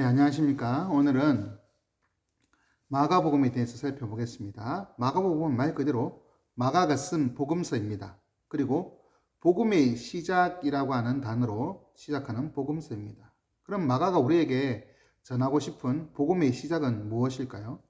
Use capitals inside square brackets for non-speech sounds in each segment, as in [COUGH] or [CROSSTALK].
네, 안녕하십니까. 오늘은 마가복음에 대해서 살펴보겠습니다. 마가복음은 말 그대로 마가가 쓴 복음서입니다. 그리고 복음의 시작이라고 하는 단어로 시작하는 복음서입니다. 그럼 마가가 우리에게 전하고 싶은 복음의 시작은 무엇일까요?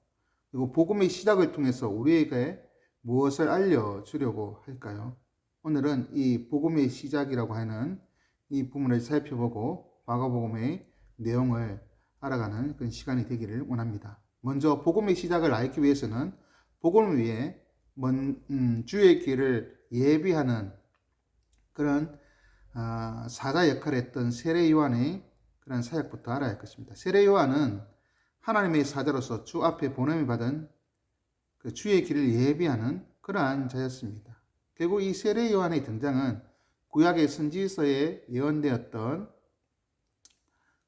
그리고 복음의 시작을 통해서 우리에게 무엇을 알려주려고 할까요? 오늘은 이 복음의 시작이라고 하는 이 부분을 살펴보고 마가복음의 내용을 알아가는 그런 시간이 되기를 원합니다. 먼저 복음의 시작을 알기 위해서는 복음을 위해 먼, 음, 주의 길을 예비하는 그런 어, 사자 역할을 했던 세례 요한의 그런 사역부터 알아야 할 것입니다. 세례 요한은 하나님의 사자로서 주 앞에 보냄을 받은 그 주의 길을 예비하는 그러한 자였습니다. 결국 이 세례 요한의 등장은 구약의 선지서에 예언되었던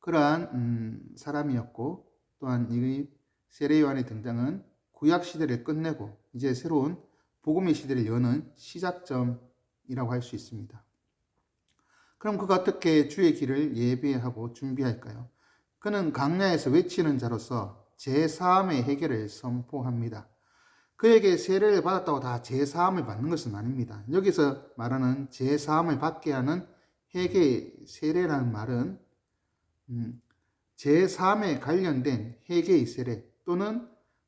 그러한 음, 사람이었고 또한 이 세례 요한의 등장은 구약 시대를 끝내고 이제 새로운 복음의 시대를 여는 시작점이라고 할 수 있습니다. 그럼 그가 어떻게 주의 길을 예비하고 준비할까요? 그는 강야에서 외치는 자로서 제3의 해결을 선포합니다. 그에게 세례를 받았다고 다 제3을 받는 것은 아닙니다. 여기서 말하는 제3을 받게 하는 회개의 세례라는 말은 음, 제3에 관련된 회개의 세례 또는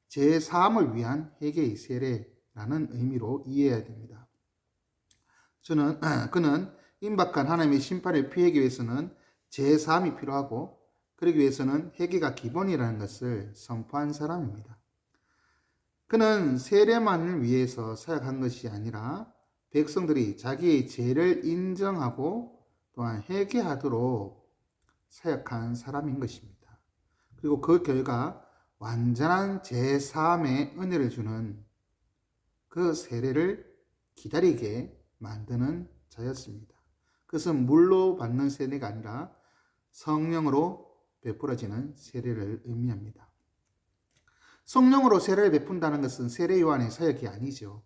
제3을 위한 회개의 세례라는 의미로 이해해야 됩니다. 저는 [CLEARS THROAT] 그는 임박한 하나님의 심판을 피하기 위해서는 제3이 필요하고 그러기 위해서는 회개가 기본이라는 것을 선포한 사람입니다. 그는 세례만을 위해서 사역한 것이 아니라 백성들이 자기의 죄를 인정하고 또한 회개하도록 사역한 사람인 것입니다. 그리고 그 결과 완전한 제3의 은혜를 주는 그 세례를 기다리게 만드는 자였습니다. 그것은 물로 받는 세례가 아니라 성령으로 베풀어지는 세례를 의미합니다. 성령으로 세례를 베푼다는 것은 세례 요한의 사역이 아니죠.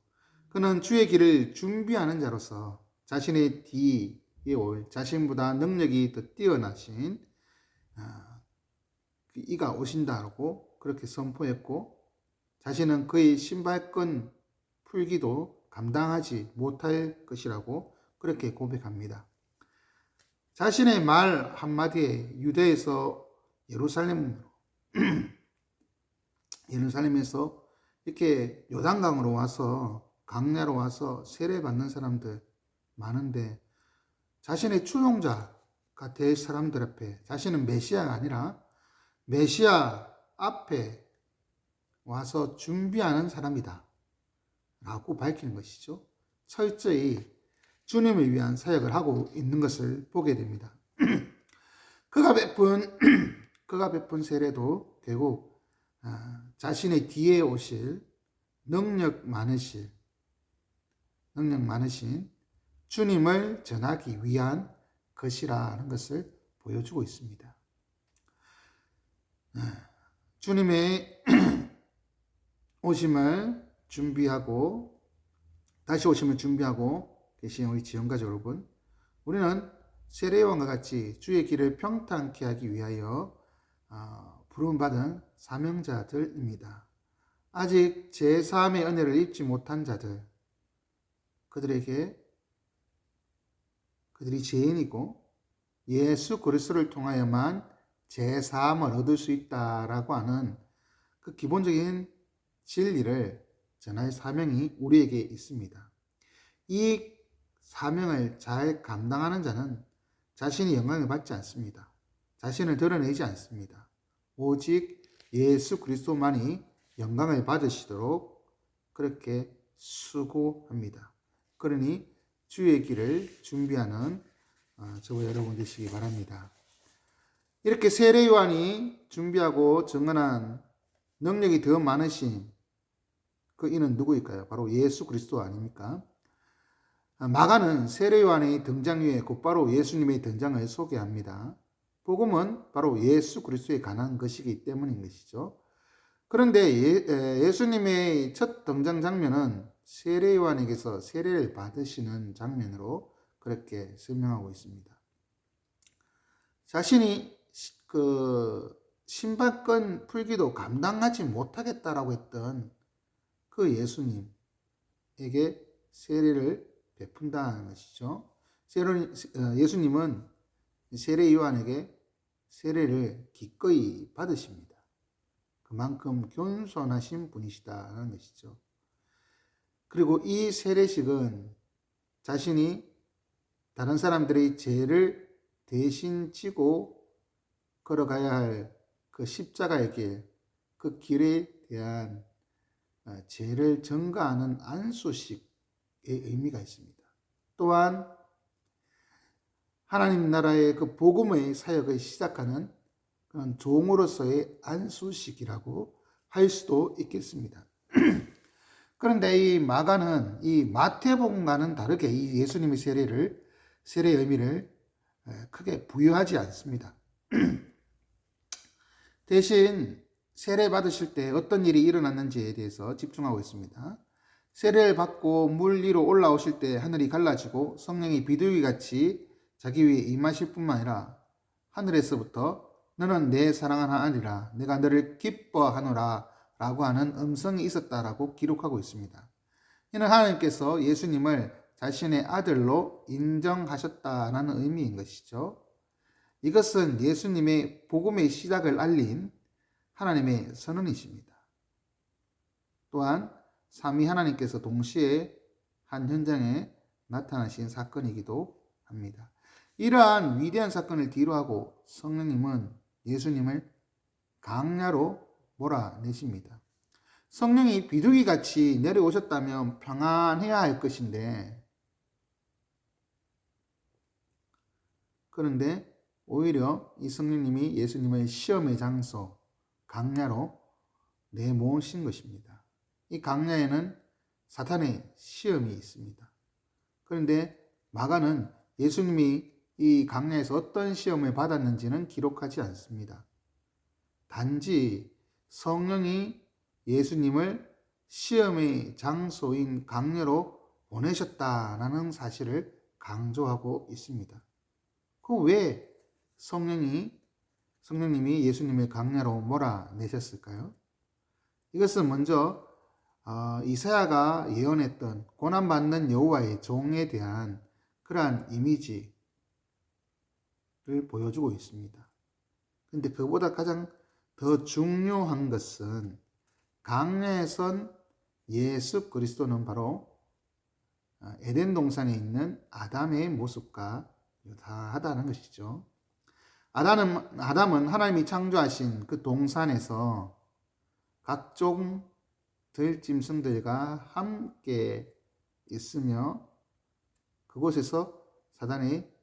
그는 주의 길을 준비하는 자로서 자신의 뒤에 올 자신보다 능력이 더 뛰어나신 그 이가 오신다고 그렇게 선포했고 자신은 그의 신발끈 풀기도 감당하지 못할 것이라고 그렇게 고백합니다. 자신의 말 한마디에 유대에서 예루살렘으로 [CLEARS THROAT] 예루살렘에서 이렇게 요단강으로 와서 강야로 와서 세례 받는 사람들 많은데 자신의 추종자가 될 사람들 앞에 자신은 메시아가 아니라 메시아 앞에 와서 준비하는 사람이다. 라고 밝히는 것이죠. 철저히 주님을 위한 사역을 하고 있는 것을 보게 됩니다. [CLEARS THROAT] 그가 베푼 [CLEARS THROAT] 그가 베푼 세례도 결국 자신의 뒤에 오실 능력 많으실 능력 많으신 주님을 전하기 위한 것이라는 것을 보여주고 있습니다. 주님의 [CLEARS THROAT] 오심을 준비하고 다시 오심을 준비하고 계신 우리 지원가족 여러분, 우리는 세례요한과 같이 주의 길을 평탄케 하기 위하여 어, 부름받은 사명자들입니다. 아직 제3의 은혜를 입지 못한 자들, 그들에게 그들이 죄인이고 예수 그리스도를 통하여만 제3을 얻을 수 있다라고 하는 그 기본적인 진리를 전할 사명이 우리에게 있습니다. 이 사명을 잘 감당하는 자는 자신이 영광을 받지 않습니다. 자신을 드러내지 않습니다. 오직 예수 그리스도만이 영광을 받으시도록 그렇게 수고합니다. 그러니 주의 길을 준비하는 어, 저와 여러분 되시기 바랍니다. 이렇게 세례 요한이 준비하고 정언한 능력이 더 많으신 그 이는 누구일까요? 바로 예수 그리스도 아닙니까? 아, 마가는 세례 요한의 등장 후에 곧바로 예수님의 등장을 소개합니다. 복음은 바로 예수 그리스도에 관한 것이기 때문인 것이죠. 그런데 예, 수님의첫 등장 장면은 세례 요한에게서 세례를 받으시는 장면으로 그렇게 설명하고 있습니다. 자신이 그 신발권 풀기도 감당하지 못하겠다라고 했던 그 예수님에게 세례를 베푼다는 것이죠. 어, 예수님은 세례 요한에게 세례를 기꺼이 받으십니다. 그만큼 겸손하신 분이시다는 것이죠. 그리고 이 세례식은 자신이 다른 사람들의 죄를 대신 지고 걸어가야 할 그 십자가의 길, 그 길에 대한 어, 죄를 증가하는 안수식의 의미가 있습니다. 또한 하나님 나라의 그 복음의 사역을 시작하는 그런 종으로서의 안수식이라고 할 수도 있겠습니다. [CLEARS THROAT] 그런데 이 마가는 이 마태복음과는 다르게 이 예수님의 세례를 세례의 의미를 크게 부여하지 않습니다. [CLEARS THROAT] 대신 세례 받으실 때 어떤 일이 일어났는지에 대해서 집중하고 있습니다. 세례를 받고 물 위로 올라오실 때 하늘이 갈라지고 성령이 비둘기 같이 자기 위에 임하실 뿐만 아니라 하늘에서부터 너는 내 사랑하는 아들이라 내가 너를 기뻐하노라 라고 하는 음성이 있었다라고 기록하고 있습니다. 이는 하나님께서 예수님을 자신의 아들로 인정하셨다라는 의미인 것이죠. 이것은 예수님의 복음의 시작을 알린 하나님의 선언이십니다. 또한 삼위 하나님께서 동시에 한 현장에 나타나신 사건이기도 합니다. 이러한 위대한 사건을 뒤로하고 성령님은 예수님을 강야로 몰아내십니다. 성령이 비둘기 같이 내려오셨다면 평안해야 할 것인데 그런데 오히려 이 성령님이 예수님의 시험의 장소 강야로 내모신 것입니다. 이 강야에는 사탄의 시험이 있습니다. 그런데 마가는 예수님이 이 강야에서 어떤 시험을 받았는지는 기록하지 않습니다. 단지 성령이 예수님을 시험의 장소인 강야로 보내셨다라는 사실을 강조하고 있습니다. 그 왜 성령이 성령님이 예수님을 강야로 몰아내셨을까요? 이것은 먼저 어, 이사야가 예언했던 고난받는 여호와의 종에 대한 그러한 이미지를 보여주고 있습니다. 근데 그보다 가장 더 중요한 것은 강야에선 예수 그리스도는 바로 어, 에덴 동산에 있는 아담의 모습과 유사하다는 것이죠. 아담은, 아담은 하나님이 창조하신 그 동산에서 각종 들짐승들과 함께 있으며 그곳에서 사단의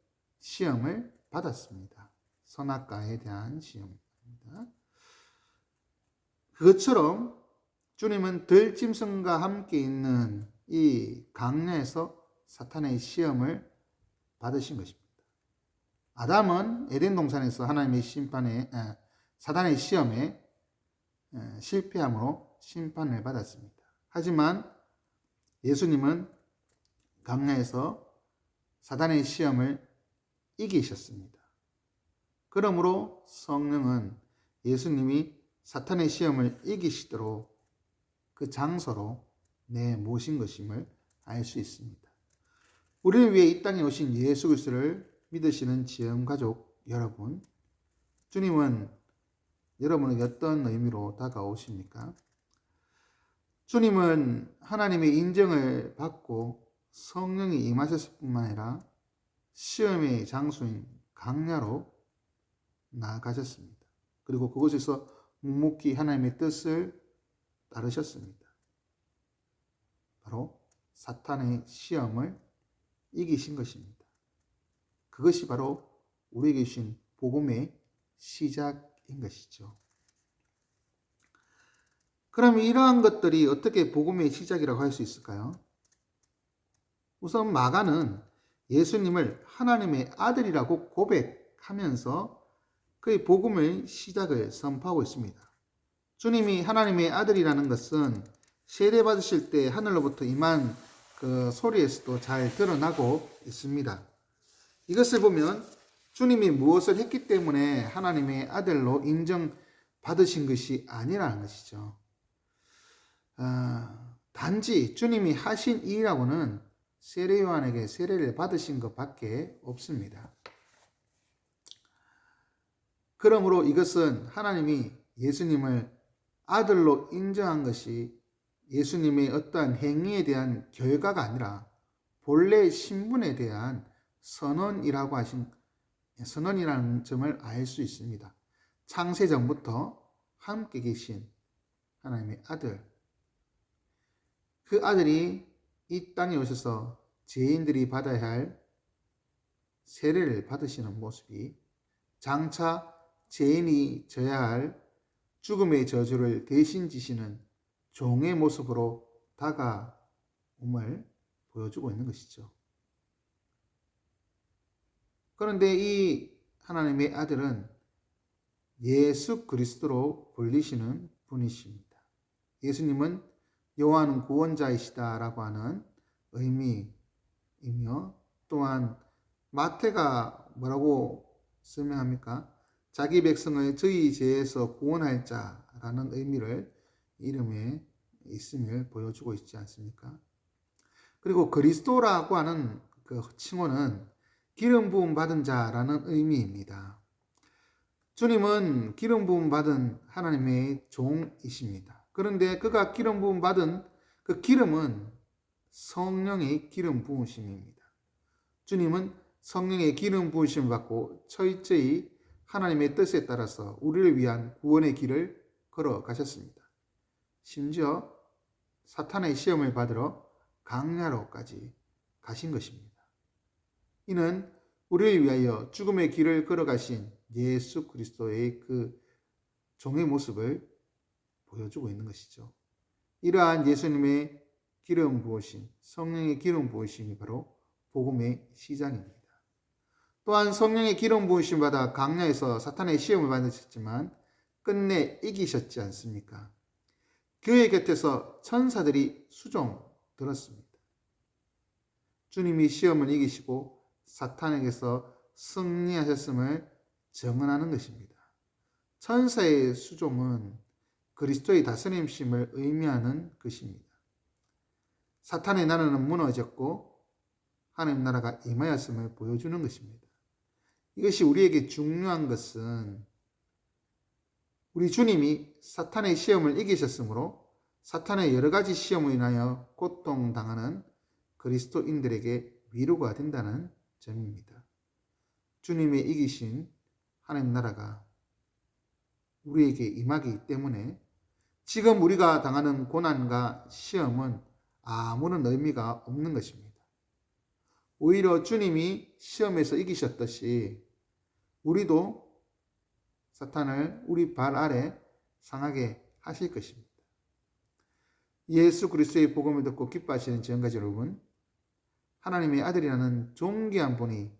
시험을 받았습니다. 선악과에 대한 시험입니다. 그것처럼 주님은 들짐승과 함께 있는 이 강야에서 사탄의 시험을 받으신 것입니다. 아담은 에덴 동산에서 하나님의 심판에 사단의 시험에 실패함으로 심판을 받았습니다. 하지만 예수님은 강야에서 사단의 시험을 이기셨습니다. 그러므로 성령은 예수님이 사탄의 시험을 이기시도록 그 장소로 내 모신 것임을 알 수 있습니다. 우리를 위해 이 땅에 오신 예수 그리스도를 믿으시는 지음 가족 여러분, 주님은 여러분에게 어떤 의미로 다가오십니까? 주님은 하나님의 인정을 받고 성령이 임하셨을 뿐만 아니라 시험의 장소인 강야로 나아가셨습니다. 그리고 그곳에서 묵묵히 하나님의 뜻을 따르셨습니다. 바로 사탄의 시험을 이기신 것입니다. 그것이 바로 우리에게 주신 복음의 시작인 것이죠. 그럼 이러한 것들이 어떻게 복음의 시작이라고 할 수 있을까요? 우선 마가는 예수님을 하나님의 아들이라고 고백하면서 그의 복음의 시작을 선포하고 있습니다. 주님이 하나님의 아들이라는 것은 세례 받으실 때 하늘로부터 임한 그 소리에서도 잘 드러나고 있습니다. 이것을 보면 주님이 무엇을 했기 때문에 하나님의 아들로 인정 받으신 것이 아니라는 것이죠. 아, 단지 주님이 하신 일이라고는 세례 요한에게 세례를 받으신 것밖에 없습니다. 그러므로 이것은 하나님이 예수님을 아들로 인정한 것이 예수님의 어떠한 행위에 대한 결과가 아니라 본래 신분에 대한 선언이라고 하신 선언이라는 점을 알 수 있습니다. 창세 전부터 함께 계신 하나님의 아들. 그 아들이 이 땅에 오셔서 죄인들이 받아야 할 세례를 받으시는 모습이 장차 죄인이 져야 할 죽음의 저주를 대신 지시는 종의 모습으로 다가옴을 보여주고 있는 것이죠. 그런데 이 하나님의 아들은 예수 그리스도로 불리시는 분이십니다. 예수님은 여호와는 구원자이시다라고 하는 의미이며 또한 마태가 뭐라고 설명합니까? 자기 백성을 저희 죄에서 구원할 자라는 의미를 이름에 있음을 보여주고 있지 않습니까? 그리고 그리스도라고 하는 그 칭호는 기름 부음 받은 자라는 의미입니다. 주님은 기름 부음 받은 하나님의 종이십니다. 그런데 그가 기름 부음 받은 그 기름은 성령의 기름 부으심입니다. 주님은 성령의 기름 부으심을 받고 철저히 하나님의 뜻에 따라서 우리를 위한 구원의 길을 걸어 가셨습니다. 심지어 사탄의 시험을 받으러 강야로까지 가신 것입니다. 이는 우리를 위하여 죽음의 길을 걸어가신 예수 그리스도의 그 종의 모습을 보여주고 있는 것이죠. 이러한 예수님의 기름 부으심, 성령의 기름 부으심이 바로 복음의 시작입니다. 또한 성령의 기름 부으심 받아 강야에서 사탄의 시험을 받으셨지만 끝내 이기셨지 않습니까? 그의 곁에서 천사들이 수종 들었습니다. 주님이 시험을 이기시고 사탄에게서 승리하셨음을 정언하는 것입니다. 천사의 수종은 그리스도의 다스림심을 의미하는 것입니다. 사탄의 나라는 무너졌고 하나님 나라가 임하였음을 보여주는 것입니다. 이것이 우리에게 중요한 것은 우리 주님이 사탄의 시험을 이기셨으므로 사탄의 여러 가지 시험으로 인하여 고통당하는 그리스도인들에게 위로가 된다는 점입니다. 주님의 이기신 하나님 나라가 우리에게 임하기 때문에 지금 우리가 당하는 고난과 시험은 아무런 의미가 없는 것입니다. 오히려 주님이 시험에서 이기셨듯이 우리도 사탄을 우리 발 아래 상하게 하실 것입니다. 예수 그리스도의 복음을 듣고 기뻐하시는 지금까지 여러분, 하나님의 아들이라는 존귀한 분이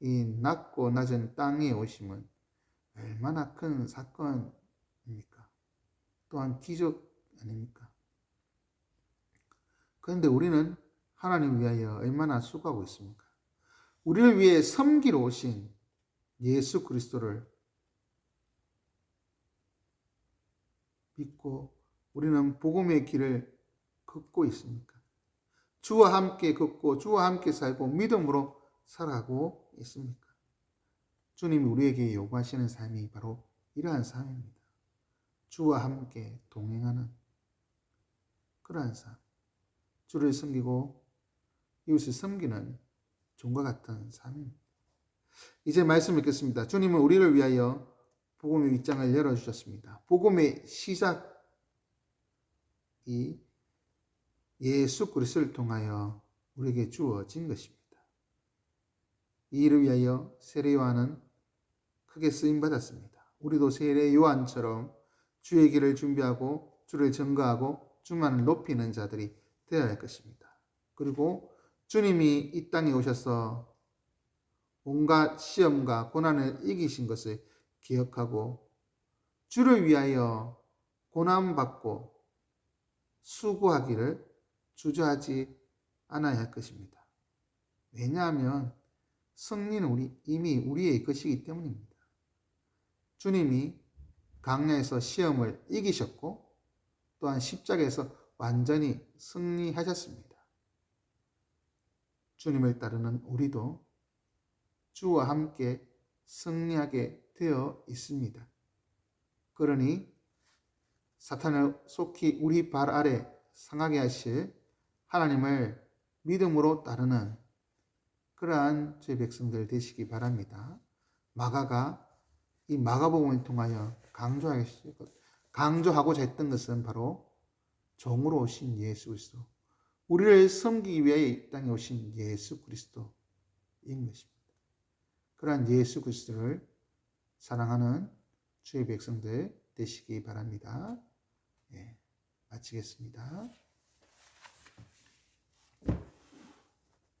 이 낮고 낮은 땅에 오심은 얼마나 큰 사건입니까? 또한 기적 아닙니까? 그런데 우리는 하나님 위하여 얼마나 수고하고 있습니까? 우리를 위해 섬기러 오신 예수 그리스도를 믿고 우리는 복음의 길을 걷고 있습니까? 주와 함께 걷고 주와 함께 살고 믿음으로 살아가고 있습니까? 주님이 우리에게 요구하시는 삶이 바로 이러한 삶입니다. 주와 함께 동행하는 그러한 삶. 주를 섬기고 이웃을 섬기는 종과 같은 삶입니다. 이제 말씀 읽겠습니다. 주님은 우리를 위하여 복음의 윗장을 열어주셨습니다. 복음의 시작이 예수 그리스도를 통하여 우리에게 주어진 것입니다. 이 일을 위하여 세례 요한은 크게 쓰임 받았습니다. 우리도 세례 요한처럼 주의 길을 준비하고 주를 증거하고 주만을 높이는 자들이 되어야 할 것입니다. 그리고 주님이 이 땅에 오셔서 온갖 시험과 고난을 이기신 것을 기억하고 주를 위하여 고난받고 수고하기를 주저하지 않아야 할 것입니다. 왜냐하면 승리는 우리 이미 우리의 것이기 때문입니다. 주님이 강야에서 시험을 이기셨고 또한 십자가에서 완전히 승리하셨습니다. 주님을 따르는 우리도 주와 함께 승리하게 되어 있습니다. 그러니 사탄을 속히 우리 발 아래 상하게 하실 하나님을 믿음으로 따르는 그러한 제 백성들 되시기 바랍니다. 마가가 이 마가복음을 통하여 강조하고자 했던 것은 바로 종으로 오신 예수 그리스도, 우리를 섬기기 위해 이 땅에 오신 예수 그리스도인 것입니다. 그러한 예수 그리스도를 사랑하는 주의 백성들 되시기 바랍니다. 예, 마치겠습니다.